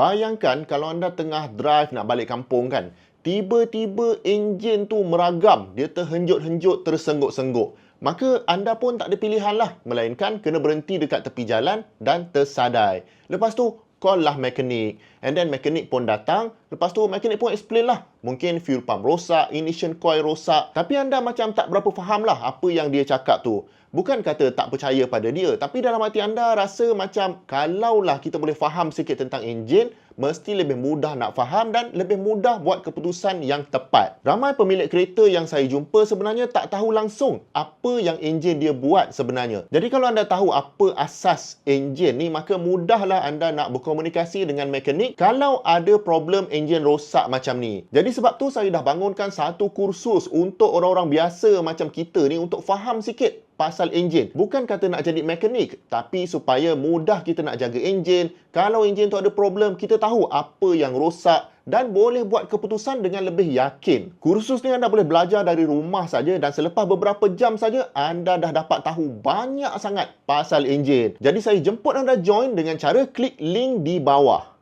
Bayangkan kalau anda tengah drive nak balik kampung kan. Tiba-tiba enjin tu meragam. Dia terhenjut-henjut, tersengguk-sengguk. Maka anda pun tak ada pilihan lah. Melainkan kena berhenti dekat tepi jalan dan tersadai. Lepas tu, call lah mekanik. And then mekanik pun datang. Lepas tu mekanik pun explain lah. Mungkin fuel pump rosak, ignition coil rosak. Tapi anda macam tak berapa faham lah apa yang dia cakap tu. Bukan kata tak percaya pada dia. Tapi dalam hati anda rasa macam kalaulah kita boleh faham sikit tentang enjin, mesti lebih mudah nak faham dan lebih mudah buat keputusan yang tepat. Ramai pemilik kereta yang saya jumpa sebenarnya tak tahu langsung apa yang enjin dia buat sebenarnya. Jadi kalau anda tahu apa asas enjin ni, maka mudahlah anda nak berkomunikasi dengan mekanik kalau ada problem enjin rosak macam ni. Jadi sebab tu saya dah bangunkan satu kursus untuk orang-orang biasa macam kita ni untuk faham sikit pasal enjin. Bukan kata nak jadi mekanik, tapi supaya mudah kita nak jaga enjin. Kalau enjin tu ada problem, kita tahu apa yang rosak dan boleh buat keputusan dengan lebih yakin. Kursus ni anda boleh belajar dari rumah saja dan selepas beberapa jam saja anda dah dapat tahu banyak sangat pasal enjin. Jadi saya jemput anda join dengan cara klik link di bawah.